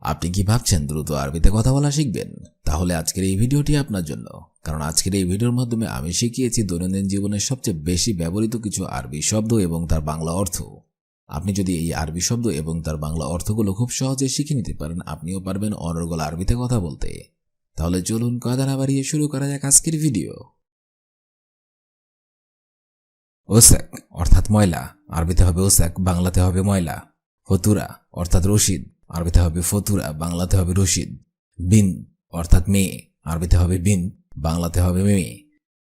আপনি কি ভাবছেন দ্রুত আরবিতে কথা বলা শিখবেন? তাহলে আজকের এই ভিডিওটি আপনার জন্য। কারণ আজকের এই ভিডিওর মাধ্যমে আমি শিখিয়েছি দৈনন্দিন জীবনের সবচেয়ে বেশি ব্যবহৃত কিছু আরবি শব্দ এবং তার বাংলা অর্থ। আপনি যদি এই আরবি শব্দ এবং তার বাংলা অর্থগুলো খুব সহজে শিখে নিতে পারেন, আপনিও পারবেন অনর্গল আরবিতে কথা বলতে। তাহলে চলুন কথা না বাড়িয়ে শুরু করা যাক আজকের ভিডিও। ওসাক অর্থাৎ ময়লা। আরবিতে হবে ওসাক, বাংলাতে হবে ময়লা। হতুরা অর্থাৎ রশিদ। আরবিতে হবে ফতুরা বাংলাতে হবে রশিদ বিন, অর্থাৎ মেয়ে। আরবিতে হবে বিন, বাংলাতে হবে মেয়ে।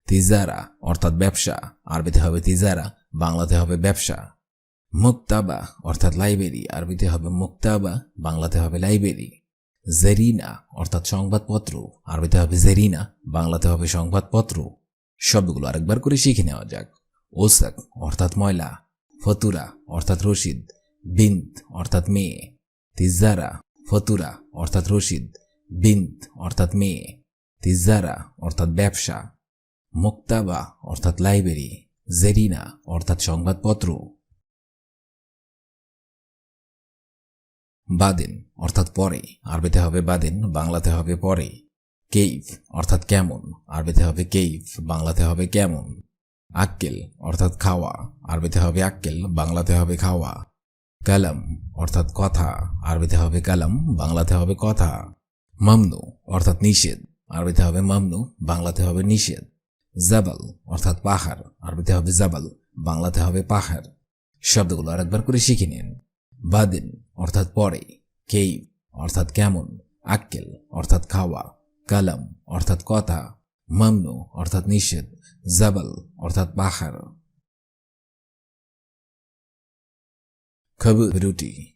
তিজারা, অর্থাৎ ব্যবসা। আরবিতে হবে তিজারা, বাংলাতে হবে ব্যবসা। মুক্তাবা, অর্থাৎ লাইব্রেরি। আরবিতে হবে মুক্তাবা, বাংলাতে হবে লাইব্রেরি। জেরিনা, অর্থাৎ সংবাদপত্র। আরবিতে হবে জেরিনা, বাংলাতে হবে সংবাদপত্র। শব্দগুলো আরেকবার করে শিখে নেওয়া যাক। ওসাক, অর্থাৎ ময়লা। ফতুরা, অর্থাৎ রশিদ। বিন্ত অর্থাৎ মেয়ে। তিজারা ফতুরা, অর্থাৎ রশিদ বিন্ত অর্থাৎ মেয়ে। তিজারা অর্থাৎ ব্যবসা। মুক্তাবা, অর্থাৎ লাইব্রেরি। জেরিনা, অর্থাৎ সংবাদপত্র। বাদেন, অর্থাৎ পরে। আরবিতে হবে বাদেন, বাংলাতে হবে পরে। কেইভ অর্থাৎ কেমন। আরবিতে হবে কেইভ বাংলাতে হবে কেমন। আক্কেল, অর্থাৎ খাওয়া। আরবিতে হবে আক্কেল, বাংলাতে হবে খাওয়া। কালাম অর্থাৎ কথা। আরবিতে হবে কালাম, বাংলাতে হবে কথা। মামনু অর্থাৎ নিষেধ। আরবিতে হবে মামনু, বাংলাতে হবে নিষেধ। জাবাল অর্থাৎ পাহাড়। আরবিতে হবে জাবাল, বাংলাতে হবে পাহাড়। শব্দগুলো আরেকবার করে শিখে নিন। বাদিন অর্থাৎ পরে। কেইভ অর্থাৎ কেমন। আক্কেল অর্থাৎ খাওয়া। কালাম অর্থাৎ কথা। মামনু অর্থাৎ নিষেধ। জাবাল অর্থাৎ পাহাড়। খবর রুটি।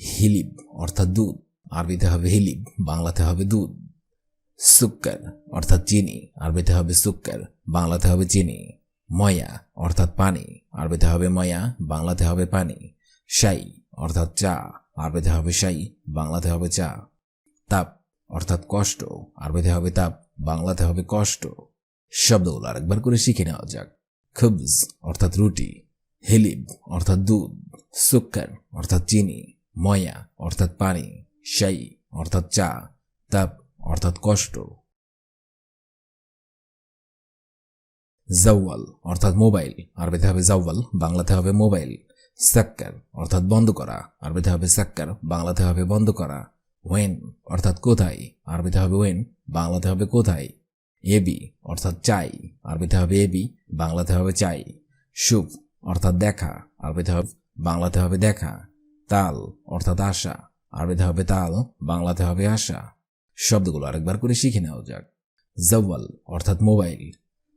হিলিব, অর্থাৎ দুধ। আরবিতে হবে হিলিব, বাংলাতে হবে দুধ। সুক্কার, অর্থাৎ চিনি। আরবিতে হবে সুক্কার, বাংলাতে হবে চিনি। ময়া, অর্থাৎ পানি। আরবিতে হবে ময়া, বাংলাতে হবে পানি। শাই, অর্থাৎ চা। আরবিতে হবে শাই, বাংলাতে হবে চা। তাপ, অর্থাৎ কষ্ট। আরবিতে হবে তাপ, বাংলাতে হবে কষ্ট। শব্দগুলো আরেকবার করে শিখে নেওয়া যাক। খুবজ, অর্থাৎ রুটি। হেলিব, অর্থাৎ দুধ। সুক্কার, অর্থাৎ চিনি, ময়া, অর্থাৎ পানি, শাই, অর্থাৎ চা, তাপ, অর্থাৎ কষ্ট। জাওয়াল, অর্থাৎ মোবাইল, আরবিতে হবে জাওয়াল, বাংলাতে হবে মোবাইল। সাক্কার, অর্থাৎ বন্ধ করা, আরবিতে হবে সাক্কার, বাংলাতে হবে বন্ধ করা। ওয়েন, অর্থাৎ কোথায়, আরবিতে হবে ওয়েন, বাংলাতে হবে কোথায়। এবি, অর্থাৎ চাই, আরবিতে হবে এবি, বাংলাতে হবে চাই। সুখ অর্থাৎ দেখা, আরবিতে হবে বাংলাতে হবে দেখা, তাল অর্থাৎ আশা। আরবিতে হবে তাল, বাংলাতে হবে আশা। শব্দগুলো আরেকবার করে শিখে নেওয়া যাক। জওয়াল অর্থাৎ মোবাইল,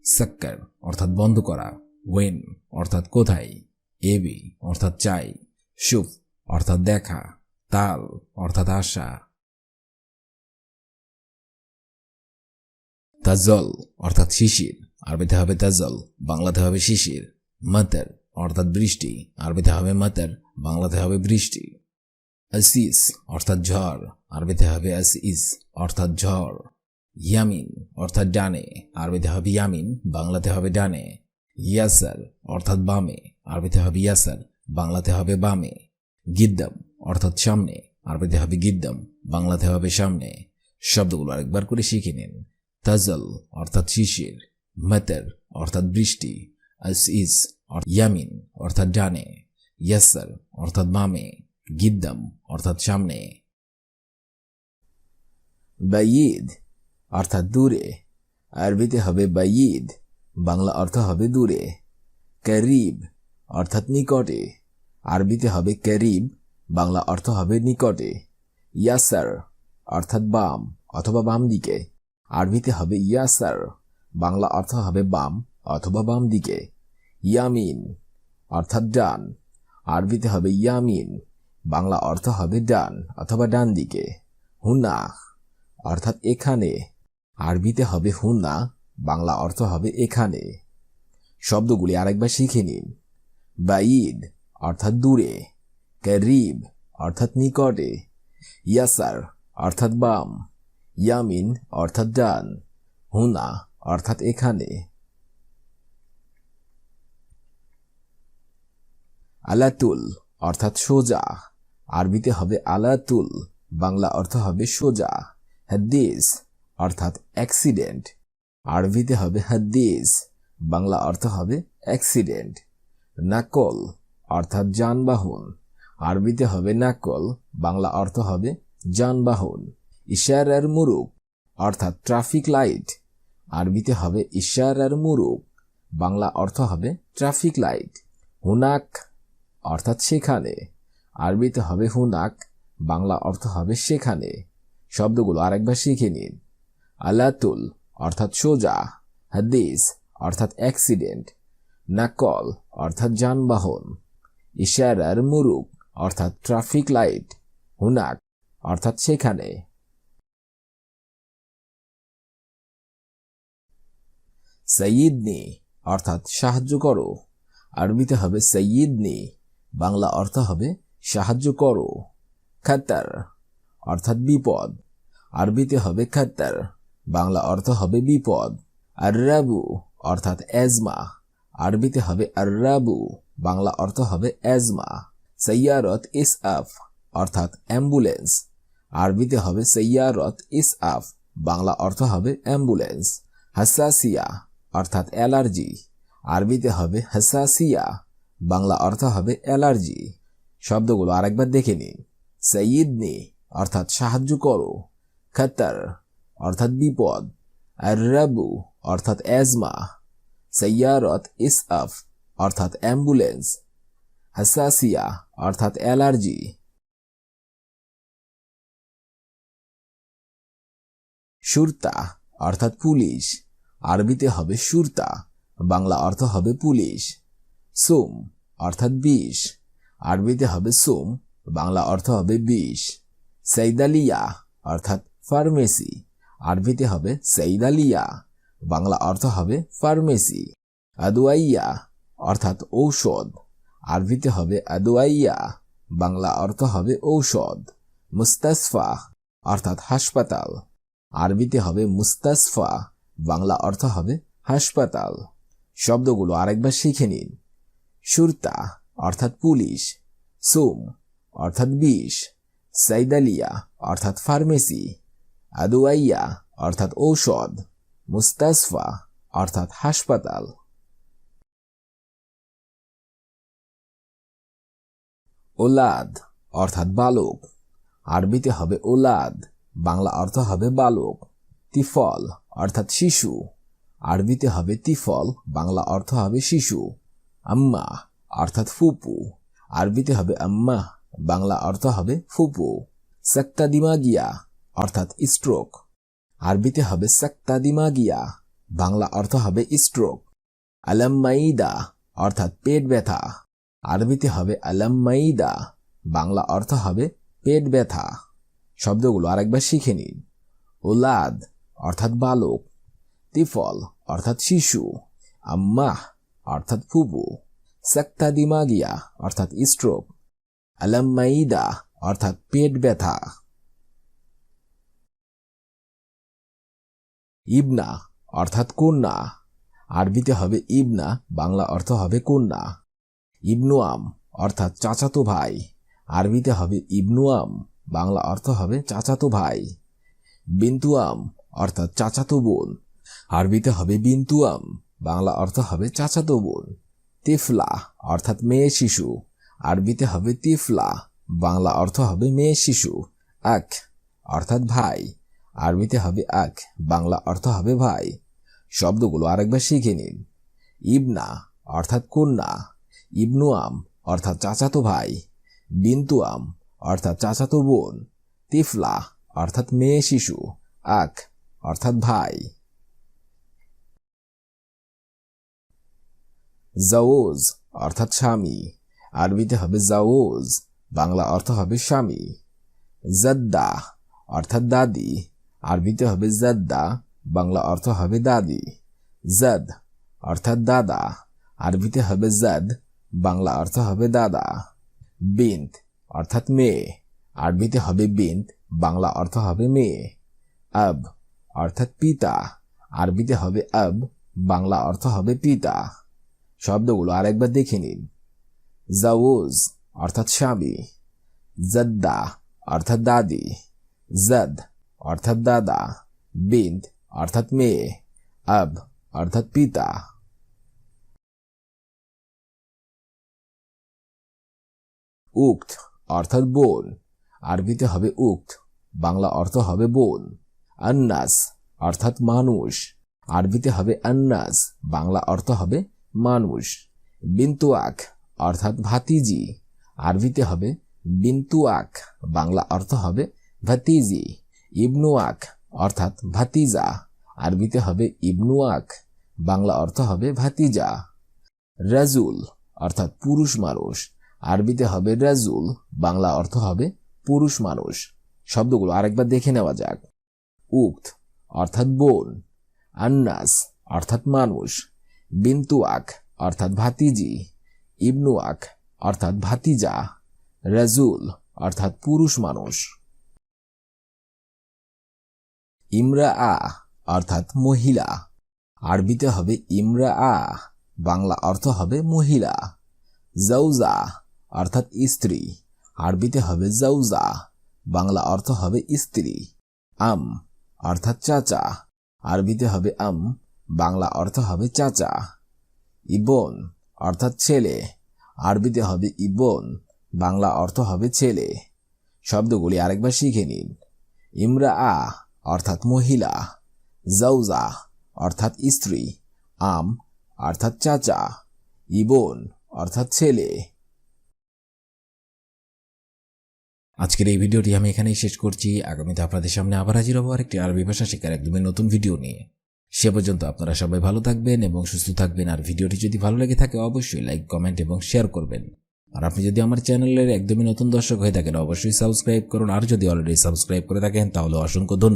সাক্কার অর্থাৎ বন্ধ করা, ওয়েন অর্থাৎ কোথায় এবি অর্থাৎ চাই সুখ অর্থাৎ দেখা, তাল অর্থাৎ আশা। তাজল অর্থাৎ শিশির, আরবিতে হবে তাজল, বাংলাতে হবে শিশির, মাতার অর্থাৎ বৃষ্টি। আরবিতে হবে মাতার, বাংলাতে হবে বৃষ্টি। আসিস অর্থাৎ ঝড়। আরবিতে হবে আসিস অর্থাৎ ঝড়। ইয়ামিন, অর্থাৎ ডানে। আরবিতে হবে ইয়ামিন, বাংলাতে হবে ডানে। ইয়াসার, অর্থাৎ বামে। আরবিতে হবে ইয়াসার, বাংলাতে হবে বামে। গিদ্দাম, অর্থাৎ সামনে। আরবিতে হবে গিদ্দাম, বাংলাতে হবে সামনে। শব্দগুলো আরেকবার করে শিখে নিন। তাজল, অর্থাৎ শিশির। মেতের, অর্থাৎ বৃষ্টি। আসইস ইয়ামিন অর্থাৎ ডানে। ইয়াসার অর্থাৎ বামে। গিদ্দাম অর্থাৎ সামনে। বাইদ অর্থাৎ দূরে। আরবিতে হবে বাইদ বাংলা অর্থ হবে দূরে। ক্যারিব অর্থাৎ নিকটে। আরবিতে হবে ক্যারিব বাংলা অর্থ হবে নিকটে। ইয়াসার অর্থাৎ বাম, অথবা বাম দিকে। আরবিতে হবে ইয়াসার বাংলা অর্থ হবে বাম, অথবা বাম দিকে। ইয়ামিন, অর্থাৎ ডান। আরবিতে হবে ইয়ামিন, বাংলা অর্থ হবে ডান অথবা ডান দিকে। হুনা অর্থাৎ এখানে। আরবিতে হবে হুনা, বাংলা অর্থ হবে এখানে। শব্দগুলি আরেকবার শিখে নিন। বাইদ, অর্থাৎ দূরে। ক্যারিব অর্থাৎ নিকটে। ইয়াসার, অর্থাৎ বাম। ইয়ামিন, অর্থাৎ ডান। হুনা, অর্থাৎ এখানে। আলাতুল অর্থাৎ সোজা। আরবিতে হবে আলাতুল, বাংলা অর্থ হবে সোজা। হাদিস অর্থাৎ অ্যাক্সিডেন্ট আরবিতে হবে হাদিস, বাংলা অর্থ হবে অ্যাক্সিডেন্ট নাকল অর্থাৎ যানবাহন। আরবিতে হবে নাকল, বাংলা অর্থ হবে যানবাহন। ইশারার মুরুক অর্থাৎ ট্রাফিক লাইট আরবিতে হবে ইশারার মুরুক বাংলা অর্থ হবে ট্রাফিক লাইট হুনাক অর্থাৎ সেখানে। আরবিতে হবে হুনাক, বাংলা অর্থ হবে সেখানে। শব্দগুলো আরেকবার শিখে নিন। আলাতুল অর্থাৎ সোজা। হাদিস অর্থাৎ অ্যাক্সিডেন্ট। নাকল অর্থাৎ যানবাহন। ইশারার মুরুক অর্থাৎ ট্রাফিক লাইট। হুনাক অর্থাৎ সেখানে। সঈদনি অর্থাৎ সাহায্য করো। আরবিতে হবে সঈদনি বাংলা অর্থ হবে সাহায্য করো। খাতার অর্থাৎ বিপদ। আরবিতে হবে খাতার বাংলা অর্থ হবে বিপদ। আর্রাবু অর্থাৎ এজমা। আরবিতে হবে আর্রাবু। বাংলা অর্থ হবে এজমা। সৈয়ারত ইস আফ অর্থাৎ অ্যাম্বুলেন্স। আরবিতে হবে সৈয়ারত ইস আফ বাংলা অর্থ হবে অ্যাম্বুলেন্স। হাসাসিয়া অর্থাৎ অ্যালার্জি। আরবিতে হবে হাসাসিয়া। বাংলা অর্থ হবে অ্যালার্জি। শব্দগুলো আরেকবার দেখে নিন সঈদনি অর্থাৎ সাহায্য করো। খাতার অর্থাৎ বিপদ। আর রাবু অর্থাৎ অ্যাজমা। সৈয়ারত ইস আফ অর্থাৎ অ্যাম্বুলেন্স। হাসাসিয়া, অর্থাৎ অ্যালার্জি। সুরতা, অর্থাৎ পুলিশ। আরবিতে হবে সুরতা, বাংলা অর্থ হবে পুলিশ। সোম, অর্থাৎ বিষ আরবিতে হবে সোম, বাংলা অর্থ হবে বিষ সৈদালিয়া অর্থাৎ ফার্মেসি। আরবিতে হবে সৈদালিয়া বাংলা অর্থ হবে ফার্মেসি। আদুয়াইয়া, অর্থাৎ ঔষধ। আরবিতে হবে আদুয়াইয়া, বাংলা অর্থ হবে ঔষধ। মুস্তাসফা, অর্থাৎ হাসপাতাল। আরবিতে হবে মুস্তাসফা, বাংলা অর্থ হবে হাসপাতাল। শব্দগুলো আরেকবার শিখে নিন। সুরতা, অর্থাৎ পুলিশ, সোম, অর্থাৎ বিষ, সাইদালিয়া, অর্থাৎ ফার্মেসি, আদুয়াইয়া, অর্থাৎ ঔষধ, মুস্তাসফা, অর্থাৎ হাসপাতাল। ওলাদ, অর্থাৎ বালক, আরবিতে হবে ওলাদ, বাংলা অর্থ হবে বালক। তিফল, অর্থাৎ শিশু, আরবিতে হবে তিফল, বাংলা অর্থ হবে শিশু। আম্মা অর্থাৎ ফুপু। আরবিতে হবে আম্মা, বাংলা অর্থ হবে ফুপু। সাক্তা দিমাগিয়া অর্থাৎ স্ট্রোক আরবিতে হবে সাক্তা দিমাগিয়া বাংলা অর্থ হবে স্ট্রোক আলাম্মাইদা অর্থাৎ পেট ব্যথা। আরবিতে হবে আলাম্মাইদা, বাংলা অর্থ হবে পেট ব্যথা। শব্দগুলো আরেকবার শিখে নিন। ওলাদ অর্থাৎ বালক। তিফল অর্থাৎ শিশু। আম্মাহ অর্থাৎ ফুবু সাক্তা দিমাগিয়া অর্থাৎ স্ট্রোক আলাম্মাইদা, অর্থাৎ পেট ব্যথা। ইবনা, অর্থাৎ কন্যা। আরবিতে হবে ইবনা, বাংলা অর্থ হবে কন্যা। ইবনুয়াম অর্থাৎ চাচাতো ভাই। আরবিতে হবে ইবনুয়াম বাংলা অর্থ হবে চাচাতো ভাই। বিন্তুয়াম অর্থাৎ চাচাতো বোন। আরবিতে হবে বিন্তুয়াম বাংলা অর্থ হবে চাচাতো বোন তিফলা, অর্থাৎ মেয়ে শিশু। আরবিতে হবে তিফলা, বাংলা অর্থ হবে মেয়ে শিশু, আখ, অর্থাৎ ভাই। আরবিতে হবে আখ, বাংলা অর্থ হবে ভাই। শব্দগুলো আরেকবার শিখে নিন। ইবনা, অর্থাৎ কন্যা। ইবনুয়াম অর্থাৎ চাচাতো ভাই। বিন্তুয়াম অর্থাৎ চাচাতো বোন। তিফলা, অর্থাৎ মেয়ে শিশু, আখ, অর্থাৎ ভাই। জাওজ অর্থাৎ স্বামী। আরবিতে হবে জাওজ বাংলা অর্থ হবে স্বামী। জাদ্দা অর্থাৎ দাদি। আরবিতে হবে জাদ্দা বাংলা অর্থ হবে দাদি। জাদ অর্থাৎ দাদা। আরবিতে হবে জাদ বাংলা অর্থ হবে দাদা। বিন্ত অর্থাৎ মেয়ে। আরবিতে হবে বিন্ত বাংলা অর্থ হবে মেয়ে। আব অর্থাৎ পিতা। আরবিতে হবে আব বাংলা অর্থ হবে পিতা। শব্দগুলো আরেকবার দেখে নিন। জাউজ, অর্থাৎ স্বামী। জাদ্দা, অর্থাৎ দাদি। জদ, অর্থাৎ দাদা। বিন্দ, অর্থাৎ মেয়ে। আব, অর্থাৎ পিতা। উক্ত অর্থাৎ বোন। আরবিতে হবে উক্ত, বাংলা অর্থ হবে বোন। আন্নাস, অর্থাৎ মানুষ। আরবিতে হবে আন্নাস, বাংলা অর্থ হবে মানুষ। বিন্তুয়াক অর্থাৎ ভাতিজি। আরবিতে হবে বিন্তুয়াক, বাংলা অর্থ হবে ভাতিজি। ইবনুয়াক অর্থাৎ ভাতিজা, আরবিতে হবে ইবনুয়াক, বাংলা অর্থ হবে ভাতিজা। রাজুল অর্থাৎ পুরুষ মানুষ, আরবিতে হবে রাজুল, বাংলা অর্থ হবে পুরুষ মানুষ। শব্দগুলো আরেকবার দেখে নেওয়া যাক। উক্ত অর্থাৎ বোন। আন্নাস অর্থাৎ মানুষ। বিন্তুয়াক অর্থাৎ ভাতিজি ইবনুয়াক অর্থাৎ ভাতিজা, রাজুল, অর্থাৎ পুরুষ মানুষ। ইমরা আ অর্থাৎ মহিলা। আরবিতে হবে ইমরা আ বাংলা অর্থ হবে মহিলা। জৌজা অর্থাৎ স্ত্রী। আরবিতে হবে জৌজা বাংলা অর্থ হবে স্ত্রী। আম, অর্থাৎ চাচা। আরবিতে হবে আম বাংলা অর্থ হবে চাচা। ইবন, অর্থাৎ ছেলে। আরবিতে হবে ইবন, বাংলা অর্থ হবে ছেলে। শব্দগুলি আরেকবার শিখে নিন। ইমরা আ, অর্থাৎ মহিলা। জৌজা অর্থাৎ স্ত্রী। আম, অর্থাৎ চাচা। ইবন, অর্থাৎ ছেলে। আজকের এই ভিডিওটি আমি এখানেই শেষ করছি। আগামীতে আপনাদের সামনে আবার হাজির হব আরেকটি আরবি ভাষা শেখার একদমই নতুন ভিডিও নিয়ে। সে পর্যন্ত আপনারা সবাই ভালো থাকবেন এবং সুস্থ থাকবেন। আর ভিডিওটি যদি ভালো লেগে থাকে, অবশ্যই লাইক কমেন্ট এবং শেয়ার করবেন। আর আপনি যদি আমার চ্যানেলের একদমই নতুন দর্শক হয়ে থাকেন, অবশ্যই সাবস্ক্রাইব করুন। আর যদি অলরেডি সাবস্ক্রাইব করে থাকেন, তাহলে অসংখ্য ধন্যবাদ।